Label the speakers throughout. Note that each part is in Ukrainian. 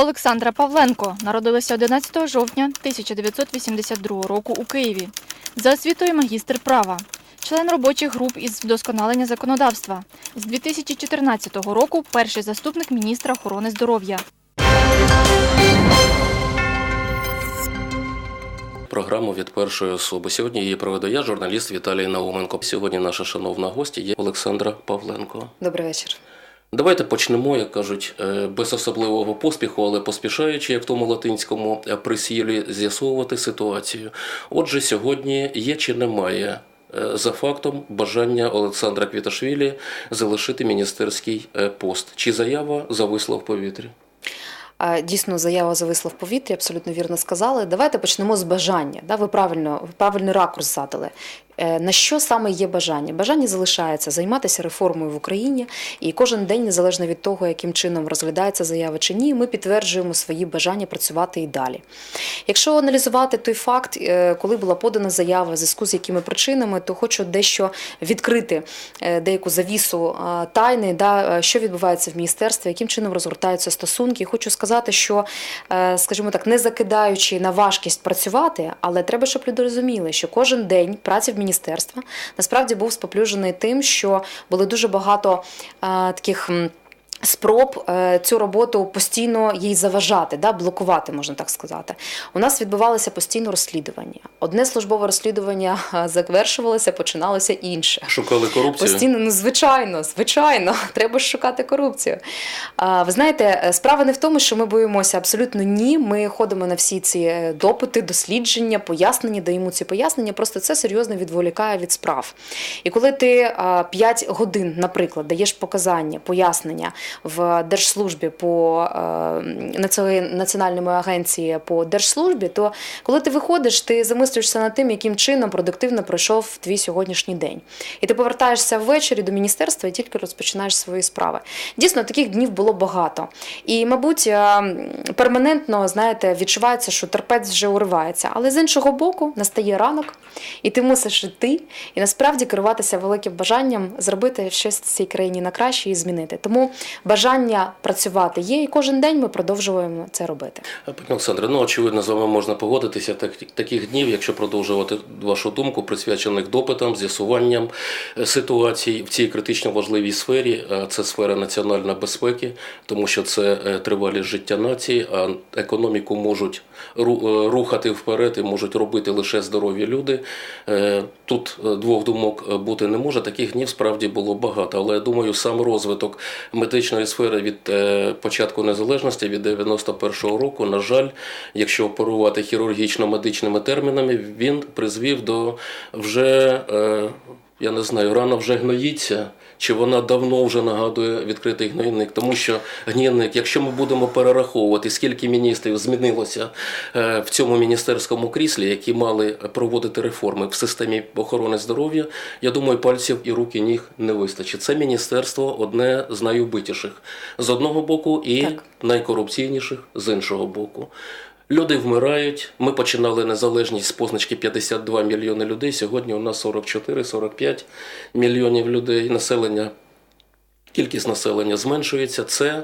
Speaker 1: Олександра Павленко народилася 11 жовтня 1982 року у Києві. За освітою магістр права, член робочих груп із вдосконалення законодавства. З 2014 року перший заступник міністра охорони здоров'я.
Speaker 2: Програму від першої особи. Сьогодні її проведу я, журналіст Віталій Науменко. Сьогодні наша шановна гостя є Олександра Павленко.
Speaker 3: Добрий вечір.
Speaker 2: Давайте почнемо, як кажуть, е, без особливого поспіху, але поспішаючи, як в тому латинському е, присілі, з'ясовувати ситуацію. Отже, сьогодні є чи немає е, за фактом бажання Олександра Квіташвілі залишити міністерський пост. Чи заява зависла в повітрі?
Speaker 3: Дійсно, заява зависла в повітрі, абсолютно вірно сказали. Давайте почнемо з бажання. Да, ви правильно, ви правильний ракурс задали. Е, На що саме є бажання? Бажання залишається займатися реформою в Україні, і кожен день, незалежно від того, яким чином розглядається заява чи ні, ми підтверджуємо свої бажання працювати і далі. Якщо аналізувати той факт, е, коли була подана заява, в зв'язку з якими причинами, то хочу дещо відкрити е, деяку завісу тайни, да, що відбувається в міністерстві, яким чином розгортаються стосунки. Хочу сказати, що, скажімо так, не закидаючи на важкість працювати, але треба, щоб люди розуміли, що кожен день праці в міністерства насправді був споплюжений тим, що були дуже багато е, таких. Спроб е, цю роботу постійно їй заважати, да, блокувати, можна так сказати. У нас відбувалося постійно розслідування. Одне службове розслідування е, завершувалося, починалося інше.
Speaker 2: Шукали корупцію?
Speaker 3: Постійно, ну звичайно, звичайно, треба ж шукати корупцію. А, ви знаєте, е, справа не в тому, що ми боїмося абсолютно ні. Ми ходимо на всі ці е, допити, дослідження, пояснення, даємо ці пояснення. Просто це серйозно відволікає від справ. І коли ти 5 годин, наприклад, даєш показання, пояснення в держслужбі по е, національній агенції по держслужбі, то коли ти виходиш, ти замислюєшся над тим, яким чином продуктивно пройшов твій сьогоднішній день. І ти повертаєшся ввечері до міністерства і тільки розпочинаєш свої справи. Дійсно, таких днів було багато. І, мабуть, е, перманентно, знаєте, відчувається, що терпець вже уривається. Але з іншого боку, настає ранок, і ти мусиш йти і насправді керуватися великим бажанням зробити щось в цій країні на краще і змінити. Тому бажання працювати є, і кожен день ми продовжуємо це робити.
Speaker 2: Пані Олександре, ну очевидно, з вами можна погодитися. Так, таких днів, якщо продовжувати вашу думку, присвячених допитам, з'ясуванням е, ситуацій в цій критично важливій сфері, а це сфера національної безпеки, тому що це е, тривалість життя нації, а економіку можуть е, рухати вперед і можуть робити лише здорові люди. Е, Тут е, двох думок е, бути не може. Таких днів справді було багато. Але я думаю, сам розвиток медичної сфери від е, початку незалежності від 91-го року, на жаль, якщо оперувати хірургічно-медичними термінами, він призвів до вже, е, я не знаю, рана вже гноїться. Чи вона давно вже нагадує відкритий гнойник? Тому що гнійник, якщо ми будемо перераховувати, скільки міністрів змінилося е, в цьому міністерському кріслі, які мали проводити реформи в системі охорони здоров'я, я думаю, пальців і рук і ніг не вистачить. Це міністерство одне з найубитіших з одного боку і
Speaker 3: Так.
Speaker 2: найкорупційніших з іншого боку. Люди вмирають. Ми починали незалежність з позначки 52 мільйони людей. Сьогодні у нас 44-45 мільйонів людей. Населення, кількість населення зменшується. Це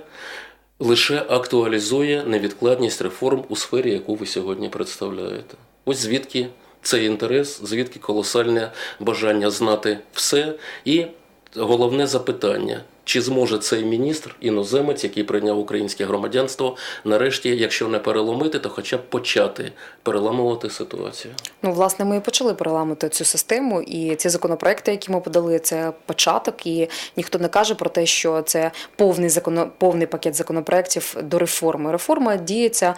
Speaker 2: лише актуалізує невідкладність реформ у сфері, яку ви сьогодні представляєте. Ось звідки цей інтерес, звідки колосальне бажання знати все. І головне запитання. Чи зможе цей міністр, іноземець, який прийняв українське громадянство, нарешті, якщо не переломити, то хоча б почати переламувати ситуацію?
Speaker 3: Ну, власне, ми і почали переламати цю систему, і ці законопроекти, які ми подали, це початок. І ніхто не каже про те, що це повний законо, повний пакет законопроектів до реформи. Реформа діється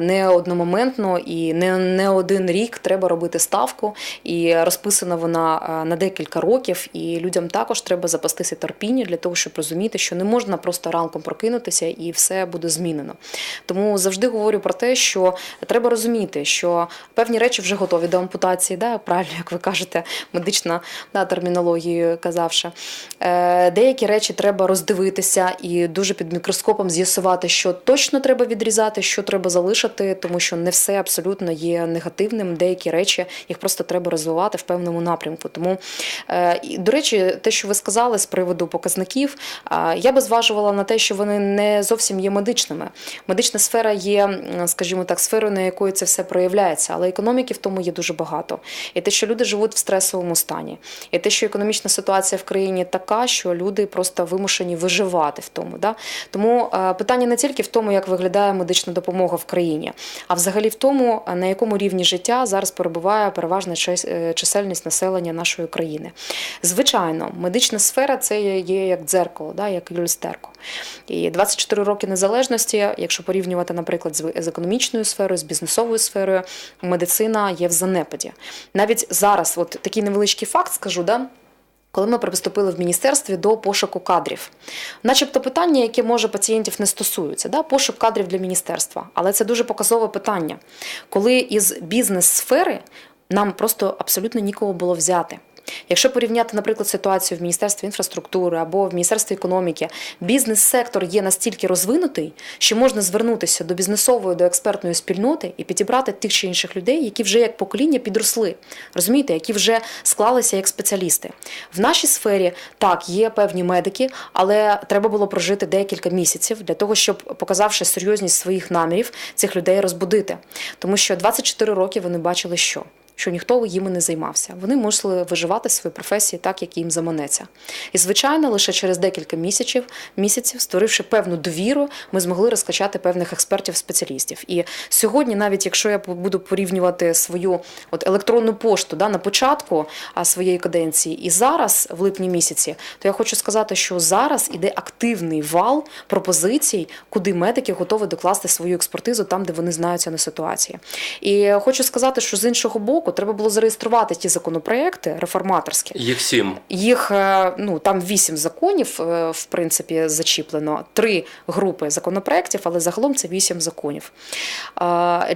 Speaker 3: не одномоментно і не, не один рік треба робити ставку. І розписана вона на декілька років. І людям також треба запастися терпіння для того, щоб розуміти, що не можна просто ранком прокинутися і все буде змінено. Тому завжди говорю про те, що треба розуміти, що певні речі вже готові до ампутації, да, правильно, як ви кажете, медична да, термінологією казавши. Е, деякі речі треба роздивитися і дуже під мікроскопом з'ясувати, що точно треба відрізати, що треба залишити, тому що не все абсолютно є негативним. Деякі речі їх просто треба розвивати в певному напрямку. Тому, е, до речі, те, що ви сказали з приводу показників. Працівників, я би зважувала на те, що вони не зовсім є медичними. Медична сфера є, скажімо так, сферою, на якої це все проявляється, але економіки в тому є дуже багато. І те, що люди живуть в стресовому стані, і те, що економічна ситуація в країні така, що люди просто вимушені виживати в тому. Да? Тому е, питання не тільки в тому, як виглядає медична допомога в країні, а взагалі в тому, е, на якому рівні життя зараз перебуває переважна е, чисельність населення нашої країни. Звичайно, медична сфера це є- є як дзеркало, да, як люстерко. І 24 роки незалежності, якщо порівнювати, наприклад, з економічною сферою, з бізнесовою сферою, медицина є в занепаді. Навіть зараз, от такий невеличкий факт скажу, да, коли ми приступили в міністерстві до пошуку кадрів, начебто питання, яке може пацієнтів не стосуються, да? пошук кадрів для міністерства. Але це дуже показове питання, коли із бізнес-сфери нам просто абсолютно нікого було взяти. Якщо порівняти, наприклад, ситуацію в Міністерстві інфраструктури або в Міністерстві економіки, бізнес-сектор є настільки розвинутий, що можна звернутися до бізнесової, до експертної спільноти і підібрати тих чи інших людей, які вже як покоління підросли, розумієте, які вже склалися як спеціалісти. В нашій сфері так є певні медики, але треба було прожити декілька місяців для того, щоб показавши серйозність своїх намірів, цих людей розбудити. Тому що 24 роки вони бачили, що. Що ніхто їми не займався. Вони мусили виживати в своїй професії так, як їм заманеться. І, звичайно, лише через декілька місяців, місяців, створивши певну довіру, ми змогли розкачати певних експертів-спеціалістів. І сьогодні, навіть якщо я буду порівнювати свою от електронну пошту да, на початку своєї каденції і зараз, в липні місяці, то я хочу сказати, що зараз іде активний вал пропозицій, куди медики готові докласти свою експертизу там, де вони знаються на ситуації. І хочу сказати, що з іншого боку треба було зареєструвати ті законопроекти реформаторські.
Speaker 2: Їх сім.
Speaker 3: Їх е, ну там вісім законів, е, в принципі, зачіплено, три групи законопроєктів, але загалом це вісім законів.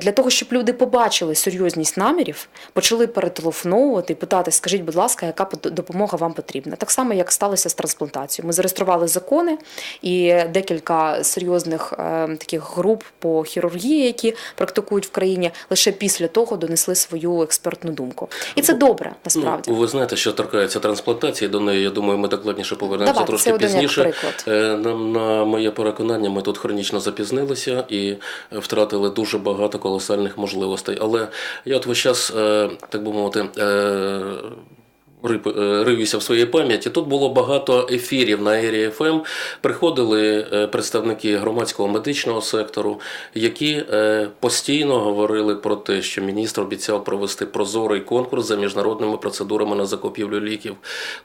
Speaker 3: Для того, щоб люди побачили серйозність намірів, почали перетелефоновувати і питати: скажіть, будь ласка, яка допомога вам потрібна? Так само, як сталося з трансплантацією. Ми зареєстрували закони і декілька серйозних е, таких груп по хірургії, які практикують в країні, лише після того донесли свою експертну думку. І це добре, насправді.
Speaker 2: Ну, ви знаєте, що торкається трансплантації, до неї, я думаю, ми докладніше повернемося
Speaker 3: Давай,
Speaker 2: трошки
Speaker 3: це
Speaker 2: пізніше. Е, Нам на моє переконання, ми тут хронічно запізнилися і е, втратили дуже багато колосальних можливостей. Але я от весь час, е, так би мовити, е, рився в своїй пам'яті. Тут було багато ефірів на Ері ФМ. Приходили е, представники громадського медичного сектору, які е, постійно говорили про те, що міністр обіцяв провести прозорий конкурс за міжнародними процедурами на закупівлю ліків.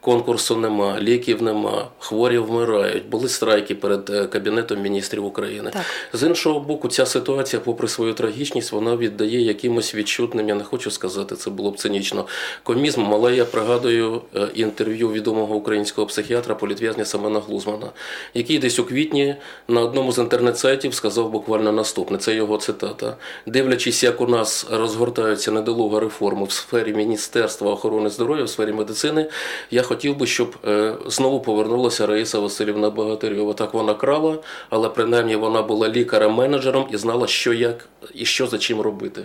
Speaker 2: Конкурсу нема, ліків нема, хворі вмирають. Були страйки перед кабінетом міністрів України.
Speaker 3: Так.
Speaker 2: З іншого боку, ця ситуація, попри свою трагічність, вона віддає якимось відчутним, я не хочу сказати, це було б цинічно, комізмом, але я пригадую е, інтерв'ю відомого українського психіатра, політв'язня Семена Глузмана, який десь у квітні на одному з інтернет-сайтів сказав буквально наступне. Це його цитата. Дивлячись, як у нас розгортаються недолуга реформи в сфері Міністерства охорони здоров'я, в сфері медицини, я хотів би, щоб е, знову повернулася Раїса Васильівна Богатирьова. Так вона крала, але принаймні вона була лікарем-менеджером і знала, що як і що за чим робити.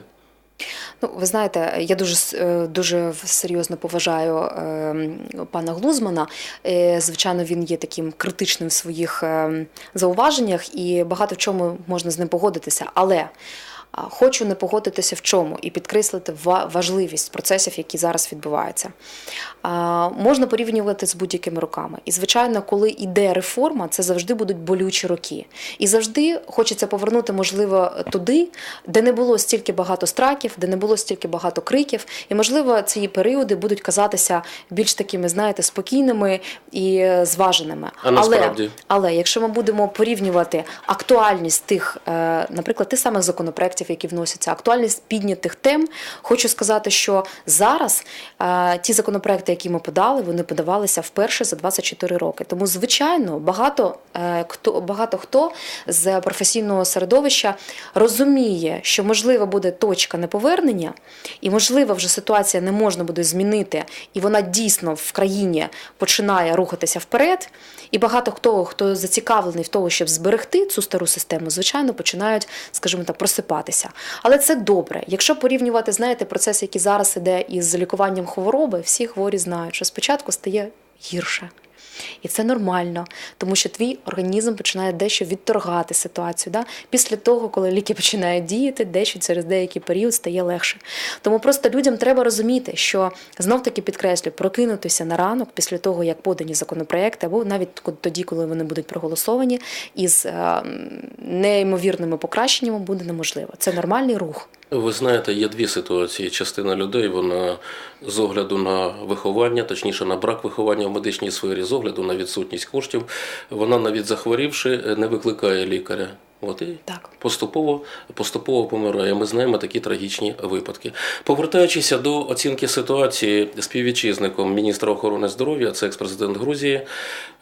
Speaker 3: Ну, ви знаєте, я дуже е, дуже серйозно поважаю е, пана Глузмана. Е, Звичайно, він є таким критичним в своїх е, зауваженнях, і багато в чому можна з ним погодитися. Але хочу не погодитися в чому і підкреслити ва- важливість процесів, які зараз відбуваються. Можна порівнювати з будь-якими роками. І, звичайно, коли йде реформа, це завжди будуть болючі роки. І завжди хочеться повернути, можливо, туди, де не було стільки багато страків, де не було стільки багато криків. І, можливо, ці періоди будуть казатися більш такими, знаєте, спокійними і зваженими.
Speaker 2: А насправді?
Speaker 3: Але якщо ми будемо порівнювати актуальність тих, е, наприклад, тих самих законопроєктів, які вносяться, актуальність піднятих тем, хочу сказати, що зараз е, ті законопроекти, які ми подали, вони подавалися вперше за 24 роки. Тому, звичайно, багато е, хто багато хто з професійного середовища розуміє, що можливо буде точка неповернення, і можливо вже ситуація не можна буде змінити, і вона дійсно в країні починає рухатися вперед. І багато хто, хто зацікавлений в тому, щоб зберегти цю стару систему, звичайно, починають, скажімо так, просипатися. Але це добре. Якщо порівнювати, знаєте, процес, який зараз іде із лікуванням хвороби, всі хворі знають, що спочатку стає гірше. І це нормально, тому що твій організм починає дещо відторгати ситуацію. Да? Після того, коли ліки починають діяти, дещо через деякий період стає легше. Тому просто людям треба розуміти, що знов таки підкреслю, прокинутися на ранок після того, як подані законопроекти, або навіть тоді, коли вони будуть проголосовані, із е, неймовірними покращеннями буде неможливо. Це нормальний рух.
Speaker 2: Ви знаєте, є дві ситуації. Частина людей вона з огляду на виховання, точніше на брак виховання в медичній сфері, з огляду на відсутність коштів, вона навіть захворівши, не викликає лікаря. От і
Speaker 3: Так.
Speaker 2: поступово, поступово помирає. Ми знаємо такі трагічні випадки. Повертаючися до оцінки ситуації співвітчизником міністра охорони здоров'я, це екс-президент Грузії,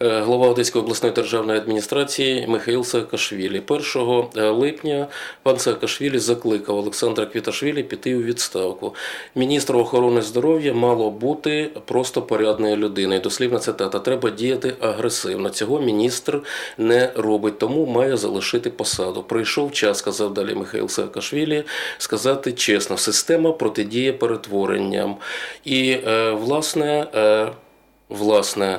Speaker 2: е, голова Одеської обласної державної адміністрації Михаїл Саакашвілі. 1 липня пан Саакашвілі закликав Олександра Квіташвілі піти у відставку. Міністр охорони здоров'я мало бути просто порядною людиною. Дослівна цитата: треба діяти агресивно. Цього міністр не робить, тому має залишити посаду. Прийшов час, сказав далі Михайло Саакашвілі, сказати чесно, система протидіє перетворенням. І, е, власне, е, власне,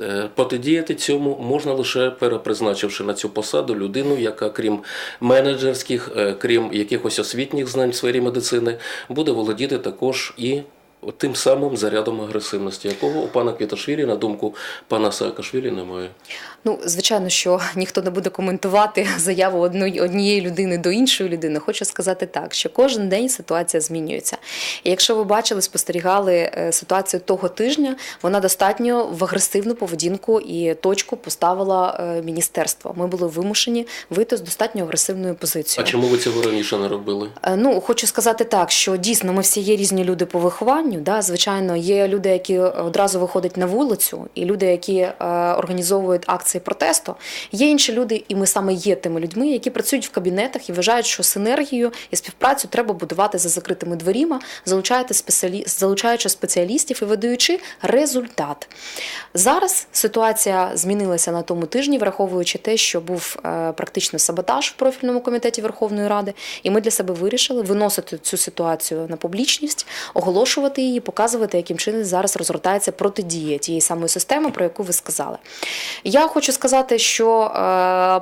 Speaker 2: е, протидіяти цьому можна лише перепризначивши на цю посаду людину, яка, крім менеджерських, крім якихось освітніх знань в сфері медицини, буде володіти також і тим самим зарядом агресивності, якого у пана Квіташвілі, на думку пана Саакашвілі, немає.
Speaker 3: Ну, звичайно, що ніхто не буде коментувати заяву однієї людини до іншої людини. Хочу сказати так, що кожен день ситуація змінюється. І якщо ви бачили, спостерігали е, ситуацію того тижня, вона достатньо в агресивну поведінку і точку поставила е, міністерство. Ми були вимушені вийти з достатньо агресивною позицією.
Speaker 2: А чому ви цього раніше не робили?
Speaker 3: Е, Ну, хочу сказати так, що дійсно ми всі є різні люди по вихованню. Да? Звичайно, є люди, які одразу виходять на вулицю, і люди, які е, організовують акції протесту. Є інші люди, і ми саме є тими людьми, які працюють в кабінетах і вважають, що синергію і співпрацю треба будувати за закритими залучаючи, залучаючи спеціалістів і видаючи результат. Зараз ситуація змінилася на тому тижні, враховуючи те, що був е, практично саботаж в профільному комітеті Верховної Ради, і ми для себе вирішили виносити цю ситуацію на публічність, оголошувати її, показувати, яким чином зараз розгортається протидія тієї самої системи, про яку ви сказали. Я хочу сказати, що е,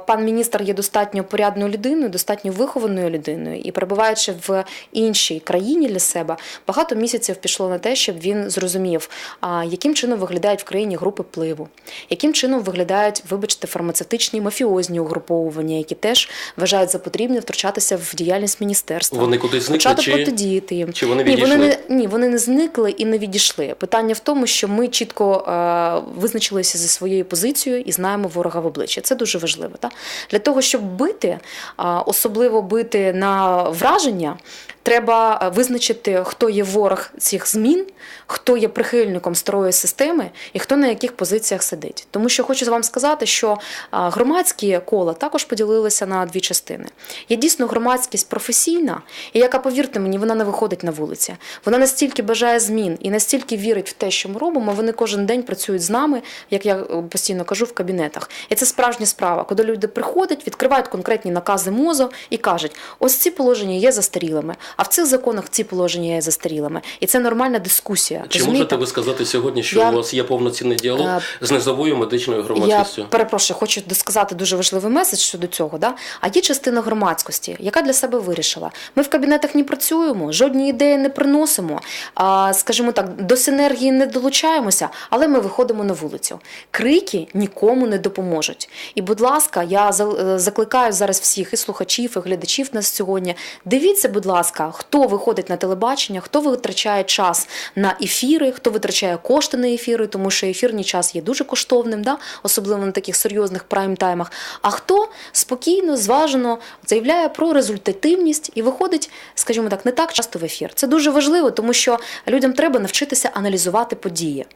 Speaker 3: пан міністр є достатньо порядною людиною, достатньо вихованою людиною, і перебуваючи в іншій країні для себе, багато місяців пішло на те, щоб він зрозумів, а, яким чином виглядають в країні групи впливу, яким чином виглядають, вибачте, фармацевтичні мафіозні угруповування, які теж вважають за потрібне втручатися в діяльність міністерства.
Speaker 2: Вони кудись зникли чи,
Speaker 3: протидіяти їм.
Speaker 2: чи вони
Speaker 3: Ні, вони не ні, вони не зникли і не відійшли. Питання в тому, що ми чітко е, визначилися зі своєю позицією і знаємо ворога в обличчя. Це дуже важливо. Та? Для того, щоб бити, а, особливо бити на враження, треба е, визначити, хто є ворог цих змін, хто є прихильником старої системи і хто на яких позиціях сидить. Тому що хочу вам сказати, що громадські кола також поділилися на дві частини. Є дійсно громадськість професійна, і яка, повірте мені, вона не виходить на вулиці. Вона настільки бажає змін і настільки вірить в те, що ми робимо. Вони кожен день працюють з нами, як я е, постійно кажу, в кабінетах. І це справжня справа, коли люди приходять, відкривають конкретні накази МОЗу і кажуть: ось ці положення є застарілими, а в цих законах ці положення є застарілими. І це нормальна дискусія.
Speaker 2: Чи
Speaker 3: розумієте?
Speaker 2: можете ви сказати сьогодні, що
Speaker 3: Я-
Speaker 2: у вас є повноцінний діалог
Speaker 3: Е,
Speaker 2: з низовою медичною громадськістю?
Speaker 3: Я перепрошую, хочу сказати дуже важливий меседж щодо цього. Да? А є частина громадськості, яка для себе вирішила. Ми в кабінетах не працюємо, жодні ідеї не приносимо, а, скажімо так, до синергії не долучаємося, але ми виходимо на вулицю. Крики нікому не допоможуть. І, будь ласка, я е, закликаю зараз всіх і слухачів, і глядачів нас сьогодні. Дивіться, будь ласка, хто виходить на телебачення, хто витрачає час на ефіри, хто витрачає кошти на ефіри, тому що ефірний час є дуже коштовним, да? особливо на таких серйозних прайм-таймах. А хто спокійно, зважено заявляє про результативність і виходить, скажімо так, не так часто в ефір. Це дуже важливо, тому що людям треба навчитися аналізувати події.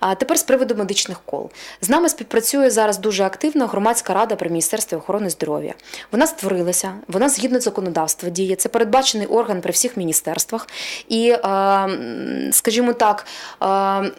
Speaker 3: А тепер з приводу медичних кол. З нами співпрацює зараз дуже активно громадська рада при Міністерстві охорони здоров'я. Вона створилася, вона згідно законодавства діє. Це передбачений орган при всіх міністерствах. І, е, скажімо так, е,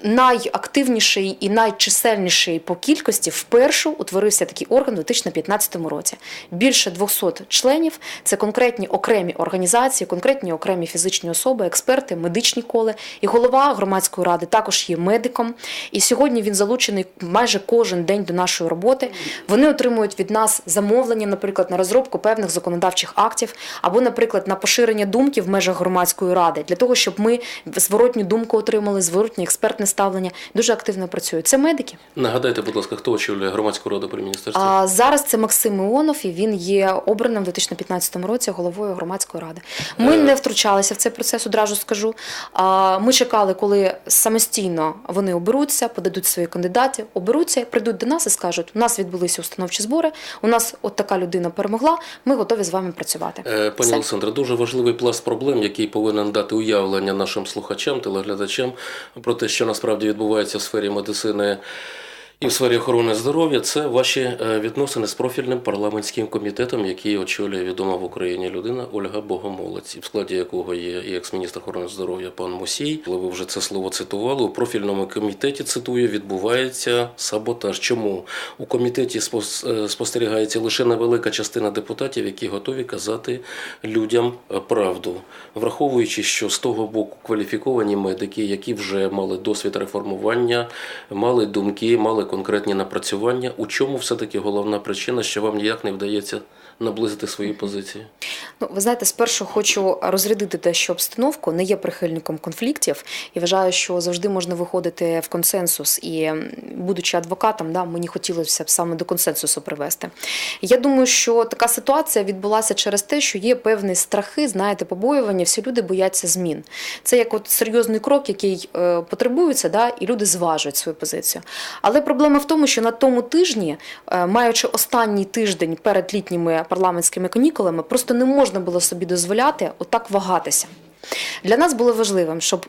Speaker 3: найактивніший і найчисельніший по кількості вперше утворився такий орган у 2015 році. Більше 200 членів. Це конкретні окремі організації, конкретні окремі фізичні особи, експерти, медичні кола. Поле. І голова громадської ради також є медиком. І сьогодні він залучений майже кожен день до нашої роботи. Вони отримують від нас замовлення, наприклад, на розробку певних законодавчих актів, або, наприклад, на поширення думки в межах громадської ради, для того, щоб ми зворотню думку отримали, зворотнє експертне ставлення. Дуже активно працюють. Це медики.
Speaker 2: Нагадайте, будь ласка, хто очолює громадську раду при міністерстві?
Speaker 3: А зараз це Максим Іонов, і він є обраним у 2015 році головою громадської ради. Ми
Speaker 2: Е.
Speaker 3: не втручалися в цей процес, одразу скажу. Ми чекали, коли самостійно вони оберуться, подадуть своїх кандидатів, оберуться, прийдуть до нас і скажуть: у нас відбулися установчі збори, у нас от така людина перемогла. Ми готові з вами працювати.
Speaker 2: Е, Пані Олександра, дуже важливий пласт проблем, який повинен дати уявлення нашим слухачам, телеглядачам про те, що насправді відбувається в сфері медицини і в сфері охорони здоров'я. Це ваші е, відносини з профільним парламентським комітетом, який очолює відома в Україні людина Ольга Богомолець, в складі якого є і екс-міністр охорони здоров'я пан Мусій. Коли ви вже це слово цитували, у профільному комітеті цитую, відбувається саботаж. Чому у комітеті е, спостерігається лише невелика частина депутатів, які готові казати людям е, правду, враховуючи, що з того боку кваліфіковані медики, які вже мали досвід реформування, мали думки, мали конкретні напрацювання. У чому все-таки головна причина, що вам ніяк не вдається наблизити свої позиції?
Speaker 3: Ну, ви знаєте, спершу хочу розрядити дещо обстановку. Не є прихильником конфліктів і вважаю, що завжди можна виходити в консенсус. І будучи адвокатом, да, мені хотілося б саме до консенсусу привести. Я думаю, що така ситуація відбулася через те, що є певні страхи, знаєте, побоювання. Всі люди бояться змін. Це як от серйозний крок, який е, потребується, да, і люди зважують свою позицію. Але проблема в тому, що на тому тижні, е, маючи останній тиждень перед літніми парламентськими канікулами, просто не можна було собі дозволяти отак вагатися. Для нас було важливим, щоб.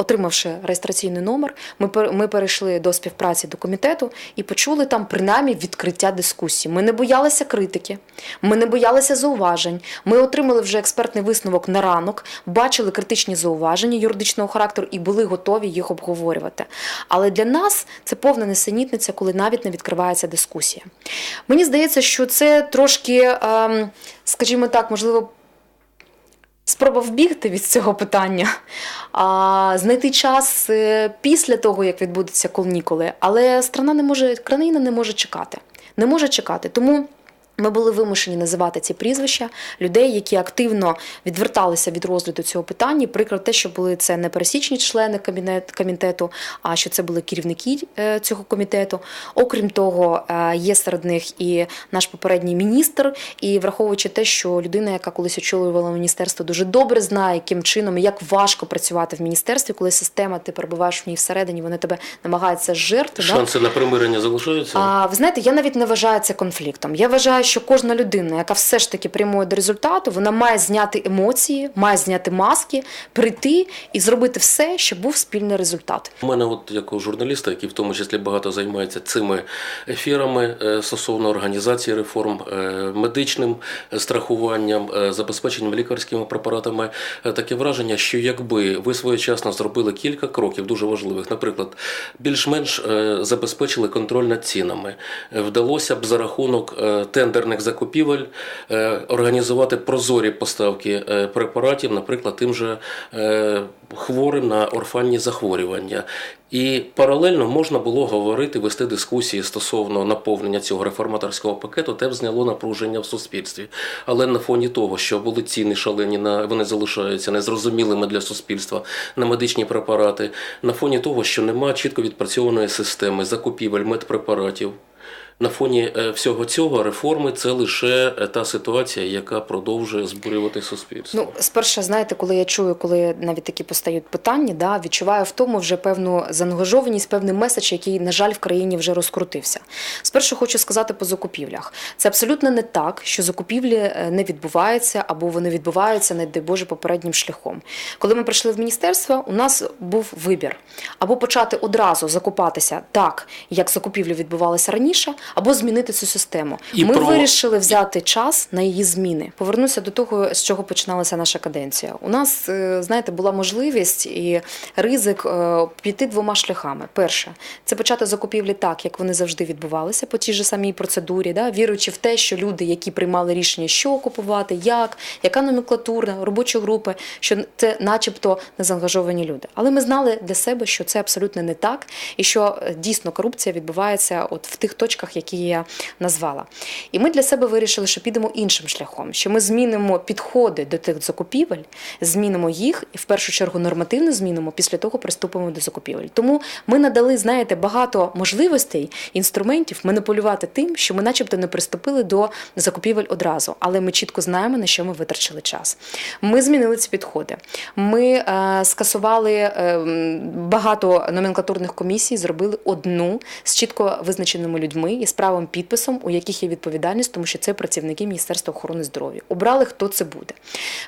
Speaker 3: Отримавши реєстраційний номер, ми ми перейшли до співпраці до комітету і почули там принаймні відкриття дискусії. Ми не боялися критики, ми не боялися зауважень. Ми отримали вже експертний висновок на ранок, бачили критичні зауваження юридичного характеру і були готові їх обговорювати. Але для нас це повна несенітниця, коли навіть не відкривається дискусія. Мені здається, що це трошки, ем, скажімо так, можливо, спроба вбігти від цього питання, а, знайти час е, після того, як відбудуться канікули. Але страна не може, країна не може чекати. Не може чекати. Тому. Ми були вимушені називати ці прізвища людей, які активно відверталися від розгляду цього питання. Прикро те, що були це не пересічні члени кабінет, комітету, а що це були керівники е, цього комітету. Окрім того, е, є серед них і наш попередній міністр. І враховуючи те, що людина, яка колись очолювала міністерство, дуже добре знає, яким чином і як важко працювати в міністерстві, коли система, ти перебуваєш в ній всередині, вони тебе намагаються зжерти. да?
Speaker 2: Шанси на примирення залишаються?
Speaker 3: А ви знаєте, я навіть не вважаю це конфліктом. Я вважаю, що кожна людина, яка все ж таки прямує до результату, вона має зняти емоції, має зняти маски, прийти і зробити все, щоб був спільний результат.
Speaker 2: У мене, от як у журналіста, який в тому числі багато займається цими ефірами е, стосовно організації реформ, е, медичним страхуванням, е, забезпеченням лікарськими препаратами, таке враження, що якби ви своєчасно зробили кілька кроків дуже важливих, наприклад, більш-менш забезпечили контроль над цінами, вдалося б за рахунок е, тендерних закупівель е, організувати прозорі поставки е, препаратів, наприклад, тим же е, хворим на орфанні захворювання. І паралельно можна було говорити, вести дискусії стосовно наповнення цього реформаторського пакету, те б зняло напруження в суспільстві. Але на фоні того, що були ціни шалені, на вони залишаються незрозумілими для суспільства на медичні препарати, на фоні того, що немає чітко відпрацьованої системи закупівель медпрепаратів. На фоні е, всього цього реформи це лише е, та ситуація, яка продовжує збурювати суспільство.
Speaker 3: Ну, спершу, знаєте, коли я чую, коли навіть такі постають питання, да, відчуваю в тому вже певну заангажованість, певний меседж, який, на жаль, в країні вже розкрутився. Спершу хочу сказати по закупівлях. Це абсолютно не так, що закупівлі е, не відбуваються або вони відбуваються, не дай Боже, попереднім шляхом. Коли ми прийшли в міністерство, у нас був вибір або почати одразу закупатися так, як закупівлі відбувалися раніше, або змінити цю систему.
Speaker 2: І
Speaker 3: Ми
Speaker 2: про-
Speaker 3: вирішили взяти час на її зміни. Повернуся до того, з чого починалася наша каденція. У нас, е, знаєте, була можливість і ризик е, піти двома шляхами. Перше, це почати закупівлі так, як вони завжди відбувалися по тій же самій процедурі, да, віруючи в те, що люди, які приймали рішення, що купувати, як, яка номенклатура, робочі групи, що це, начебто, не заангажовані люди. Але ми знали для себе, що це абсолютно не так, і що е, дійсно корупція відбувається от в тих точках, які я назвала. І ми для себе вирішили, що підемо іншим шляхом, що ми змінимо підходи до тих закупівель, змінимо їх і в першу чергу нормативно змінимо. Після того приступимо до закупівель. Тому ми надали, знаєте, багато можливостей, інструментів маніпулювати тим, що ми, начебто, не приступили до закупівель одразу, але ми чітко знаємо, на що ми витрачили час. Ми змінили ці підходи. Ми е, скасували е, багато номенклатурних комісій, зробили одну з чітко визначеними людьми і з правом підписом, у яких є відповідальність, тому що це працівники Міністерства охорони здоров'я. Обрали, хто це буде.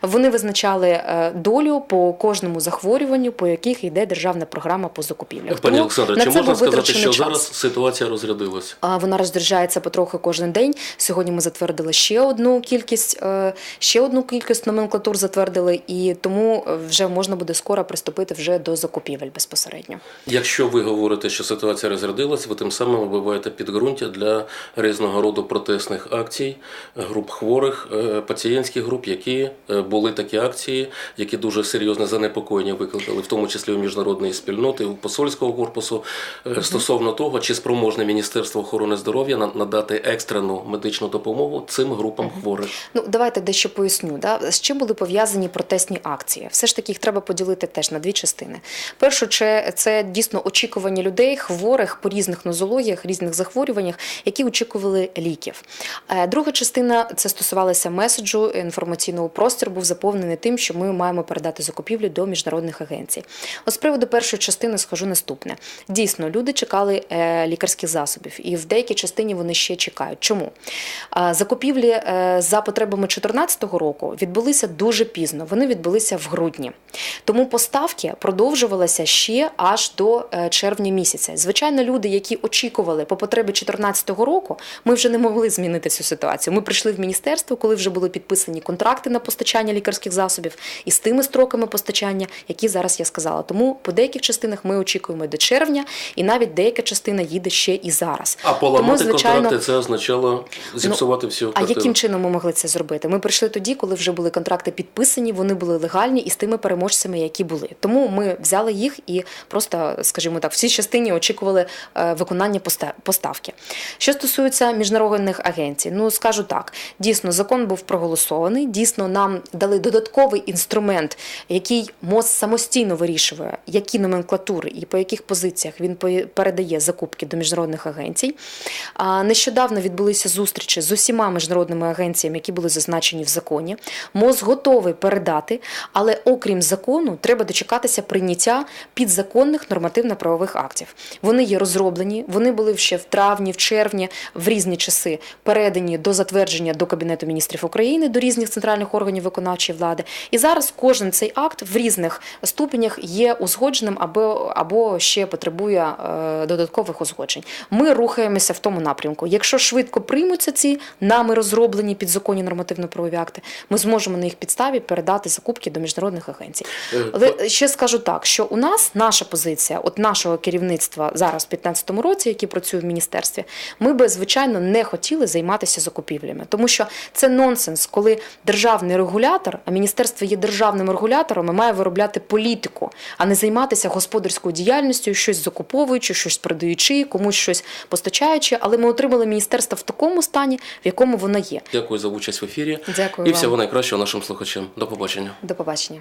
Speaker 3: Вони визначали е, долю по кожному захворюванню, по яких йде державна програма по закупівлях.
Speaker 2: Пані
Speaker 3: Тому
Speaker 2: Олександре, чи можна сказати, що
Speaker 3: час.
Speaker 2: зараз ситуація розрядилась?
Speaker 3: А Вона роздержається потрохи кожен день. Сьогодні ми затвердили ще одну кількість, е, ще одну кількість номенклатур затвердили, і тому е, вже можна буде скоро приступити вже до закупівель безпосередньо.
Speaker 2: Якщо ви говорите, що ситуація розрядилась, ви тим самим вибиваєте підґрунтя для різного роду протестних акцій, груп хворих, е, пацієнтських груп, які е, були такі акції, які дуже серйозне занепокоєння викликали, в тому числі у міжнародної спільноти, у посольського корпусу, е, стосовно того, чи спроможне Міністерство охорони здоров'я надати екстрену медичну допомогу цим групам хворих.
Speaker 3: Ну давайте дещо поясню. Да? З чим були пов'язані протестні акції? Все ж таки їх треба поділити теж на дві частини. Першу це, це дійсно очікування людей, хворих по різних нозологіях, різних захворюваннях, які очікували ліків. Е, Друга частина це стосувалася меседжу інформаційного простору, був заповнений тим, що ми маємо передати закупівлю до міжнародних агенцій. Ось з приводу першої частини скажу наступне: дійсно, люди чекали е, лікарських засобів, і в деякій частині вони ще чекають. Чому? Закупівлі е, за потребами 2014 року відбулися дуже пізно. Вони відбулися в грудні. Тому поставки продовжувалися ще аж до червня місяця. Звичайно, люди, які очікували по потребі 2014 року, ми вже не могли змінити цю ситуацію. Ми прийшли в міністерство, коли вже були підписані контракти на постачання лікарських засобів і з тими строками постачання, які зараз я сказала. Тому по деяких частинах ми очікуємо до червня, і навіть деяка частина їде ще і зараз.
Speaker 2: А поламати
Speaker 3: Тому, звичайно,
Speaker 2: контракти це означало зіпсувати всю
Speaker 3: а яким чином ми могли це зробити? Ми прийшли тоді, коли вже були контракти підписані, вони були легальні і з тими переможцями, які були. Тому ми взяли їх і просто, скажімо так, в цій частині очікували е, виконання поста- поставки. Що стосується міжнародних агенцій, ну скажу так, дійсно закон був проголосований. Дійсно, нам дали додатковий інструмент, який МОЗ самостійно вирішує, які номенклатури і по яких позиціях він передає закупки до міжнародних агенцій. Нещодавно відбулися зустрічі з усіма міжнародними агенціями, які були зазначені в законі. МОЗ готовий передати, але окрім закону, треба дочекатися прийняття підзаконних нормативно-правових актів. Вони є розроблені, вони були ще в травні, в червні, в різні часи передані до затвердження до Кабінету міністрів України, до різних центральних органів виконавчої влади. І зараз кожен цей акт в різних ступенях є узгодженим або, або ще потребує е, додаткових узгоджень. Ми рухаємося в тому напрямку. Якщо швидко приймуться ці нами розроблені підзаконні нормативно-правові акти, ми зможемо на їх підставі передати закупки до міжнародних агенцій.
Speaker 2: Е,
Speaker 3: Але ще скажу так, що у нас наша позиція, от нашого керівництва зараз в 2015 році, які працює в міністерстві, ми би звичайно не хотіли займатися закупівлями, тому що це нонсенс, коли державний регулятор, а міністерство є державним регулятором, і має виробляти політику, а не займатися господарською діяльністю, щось закуповуючи, щось продаючи, комусь щось постачаючи. Але ми отримали міністерство в такому стані, в якому воно є.
Speaker 2: Дякую за участь в ефірі.
Speaker 3: Дякую
Speaker 2: І
Speaker 3: вам.
Speaker 2: всього найкращого нашим слухачам. До побачення.
Speaker 3: До побачення.